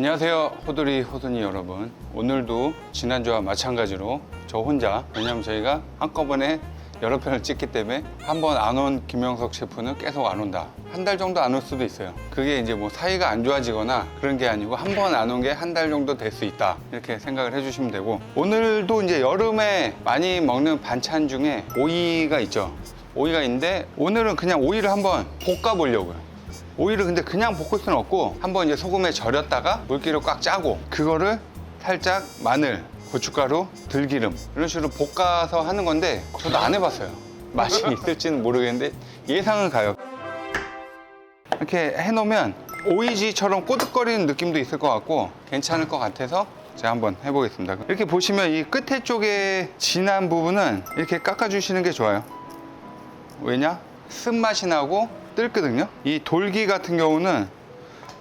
안녕하세요 호돌이 호순이 여러분. 오늘도 지난주와 마찬가지로 저 혼자 왜냐면 저희가 한꺼번에 여러 편을 찍기 때문에 한 번 안 온 김영석 셰프는 계속 안 온다. 한 달 정도 안 올 수도 있어요. 그게 이제 뭐 사이가 안 좋아지거나 그런 게 아니고 한 번 안 온 게 한 달 정도 될 수 있다. 이렇게 생각을 해주시면 되고. 오늘도 이제 여름에 많이 먹는 반찬 중에 오이가 있죠. 오이가 있는데 오늘은 그냥 오이를 한번 볶아 보려고요 오이를 근데 그냥 볶을 수는 없고 한번 이제 소금에 절였다가 물기를 꽉 짜고 그거를 살짝 마늘, 고춧가루, 들기름 이런 식으로 볶아서 하는 건데 저도 안 해봤어요. 맛이 있을지는 모르겠는데 예상은 가요. 이렇게 해놓으면 오이지처럼 꼬득거리는 느낌도 있을 것 같고 괜찮을 것 같아서 제가 한번 해보겠습니다. 이렇게 보시면 이 끝에 쪽에 진한 부분은 이렇게 깎아주시는 게 좋아요. 왜냐? 쓴맛이 나고 뜰거든요. 이 돌기 같은 경우는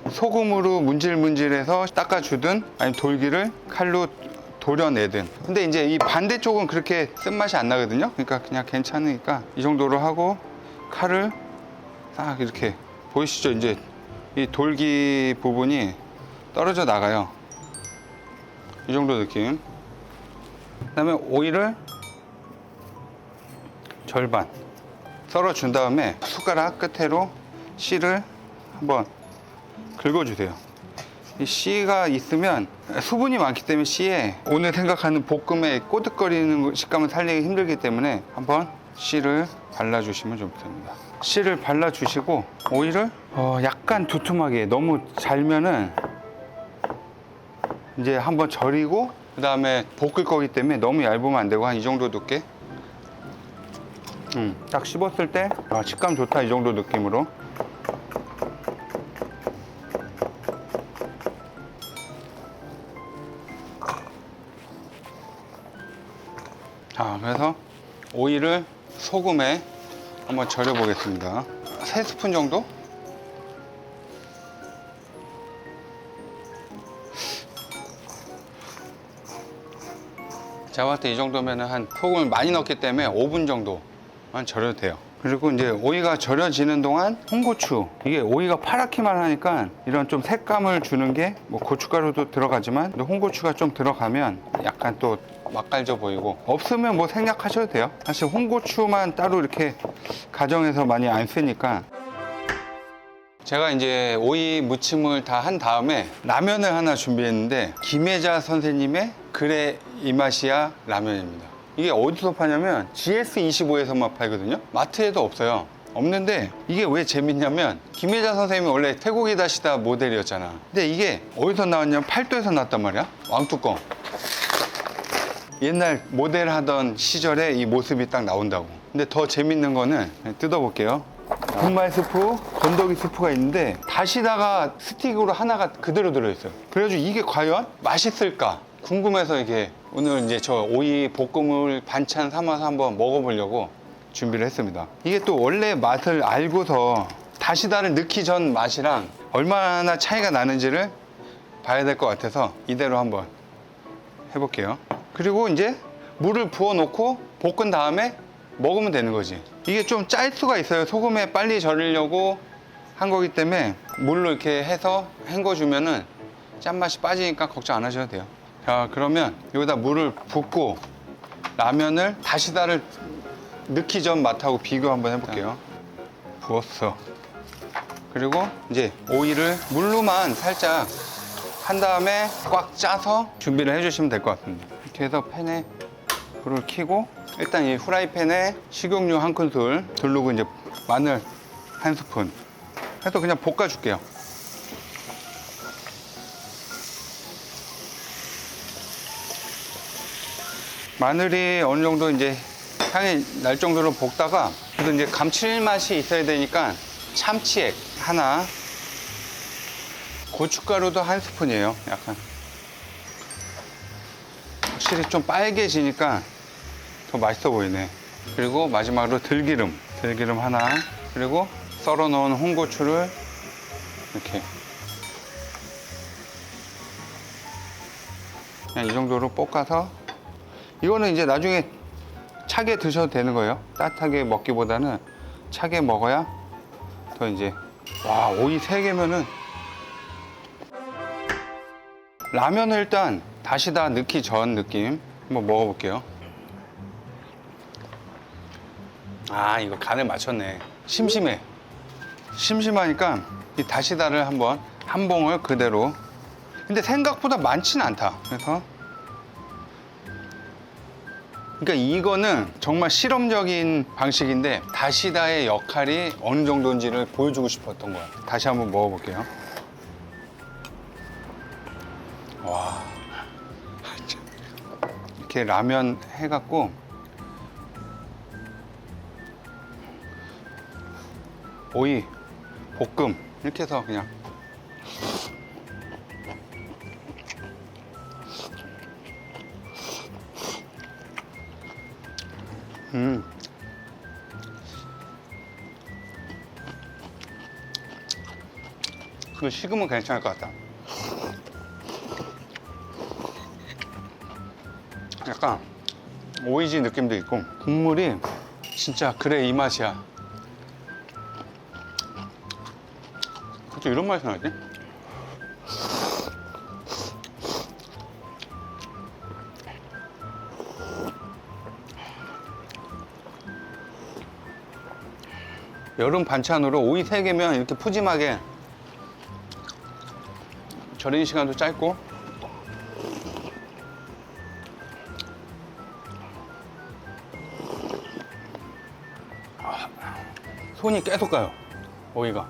소금으로 문질문질해서 닦아주든 아니면 돌기를 칼로 도려내든. 근데 이제 이 반대쪽은 그렇게 쓴맛이 안 나거든요. 그러니까 그냥 괜찮으니까 이 정도로 하고 칼을 딱 이렇게 보이시죠? 이제 이 돌기 부분이 떨어져 나가요. 이 정도 느낌. 그 다음에 오이를 절반 썰어준 다음에 숟가락 끝으로 씨를 한번 긁어주세요. 이 씨가 있으면 수분이 많기 때문에 씨에 오늘 생각하는 볶음의 꼬득거리는 식감을 살리기 힘들기 때문에 한번 씨를 발라주시면 좋습니다. 씨를 발라주시고 오이를 어, 약간 두툼하게 너무 잘면은 이제 한번 절이고 그 다음에 볶을 거기 때문에 너무 얇으면 안 되고 한 이 정도 두께 음, 딱 씹었을 때 아, 식감 좋다 이 정도 느낌으로. 자 그래서 오이를 소금에 한번 절여 보겠습니다. 세 스푼 정도? 제가 봤을 때 이 정도면 한 소금을 많이 넣기 때문에 5분 정도 만 절여도 돼요. 그리고 이제 오이가 절여지는 동안 홍고추 이게 오이가 파랗기만 하니까 이런 좀 색감을 주는 게 뭐 고춧가루도 들어가지만 홍고추가 좀 들어가면 약간 또 맛깔져 보이고 없으면 뭐 생략하셔도 돼요 사실 홍고추만 따로 이렇게 가정에서 많이 안 쓰니까 제가 이제 오이 무침을 다 한 다음에 라면을 하나 준비했는데 김혜자 선생님의 그래 이 맛이야 라면입니다. 이게 어디서 파냐면 GS25에서만 팔거든요. 마트에도 없어요. 없는데 이게 왜 재밌냐면 김혜자 선생님이 원래 태국이 다시다 모델이었잖아. 근데 이게 어디서 나왔냐면 팔도에서 나왔단 말이야. 왕뚜껑. 옛날 모델 하던 시절에 이 모습이 딱 나온다고. 근데 더 재밌는 거는 뜯어볼게요. 분말 스프, 건더기 스프가 있는데 다시다가 스틱으로 하나가 그대로 들어있어요. 그래가지고 이게 과연 맛있을까 궁금해서 이게 오늘 이제 저 오이 볶음을 반찬 삼아서 한번 먹어보려고 준비를 했습니다. 이게 또 원래 맛을 알고서 다시다를 넣기 전 맛이랑 얼마나 차이가 나는지를 봐야 될 것 같아서 이대로 한번 해볼게요. 그리고 이제 물을 부어 놓고 볶은 다음에 먹으면 되는 거지. 이게 좀 짤 수가 있어요. 소금에 빨리 절이려고 한 거기 때문에 물로 이렇게 해서 헹궈주면은 짠맛이 빠지니까 걱정 안 하셔도 돼요. 자, 그러면 여기다 물을 붓고 라면을 다시다를 넣기 전 맛하고 비교 한번 해볼게요. 부었어. 그리고 이제 오이를 물로만 살짝 한 다음에 꽉 짜서 준비를 해주시면 될 것 같습니다. 이렇게 해서 팬에 불을 켜고 일단 이 후라이팬에 식용유 한 큰술 두르고 이제 마늘 한 스푼 해서 그냥 볶아줄게요. 마늘이 어느 정도 이제 향이 날 정도로 볶다가 그래도 이제 감칠맛이 있어야 되니까 참치액 하나 고춧가루도 한 스푼이에요 약간. 확실히 좀 빨개지니까 더 맛있어 보이네. 그리고 마지막으로 들기름 들기름 하나 그리고 썰어 놓은 홍고추를 이렇게. 그냥 이 정도로 볶아서 이거는 이제 나중에 차게 드셔도 되는 거예요. 따뜻하게 먹기보다는 차게 먹어야 더 이제 와 오이 세 개면은 라면을 일단 다시다 넣기 전 느낌 한번 먹어볼게요. 아 이거 간을 맞췄네. 심심해. 심심하니까 이 다시다를 한번 한 봉을 그대로. 근데 생각보다 많지는 않다. 그래서 그러니까 이거는 정말 실험적인 방식인데 다시다의 역할이 어느 정도인지를 보여주고 싶었던 거야. 다시 한번 먹어볼게요. 와. 이렇게 라면 해갖고 오이, 볶음 이렇게 해서 그냥 음. 그 식으면 괜찮을 것 같다. 약간 오이지 느낌도 있고 국물이 진짜 그래 이 맛이야. 어떻게 이런 맛이 나지? 여름 반찬으로 오이 3개면 이렇게 푸짐하게 절이는 시간도 짧고. 아, 손이 계속 가요 오이가.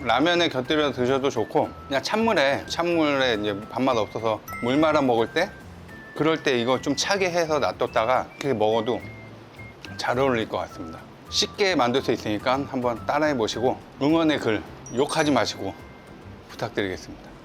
라면에 곁들여 드셔도 좋고 그냥 찬물에 찬물에 이제 밥맛 없어서 물 말아 먹을 때 그럴 때 이거 좀 차게 해서 놔뒀다가 그렇게 먹어도 잘 어울릴 것 같습니다. 쉽게 만들 수 있으니까 한번 따라해 보시고 응원의 글 욕하지 마시고 부탁드리겠습니다.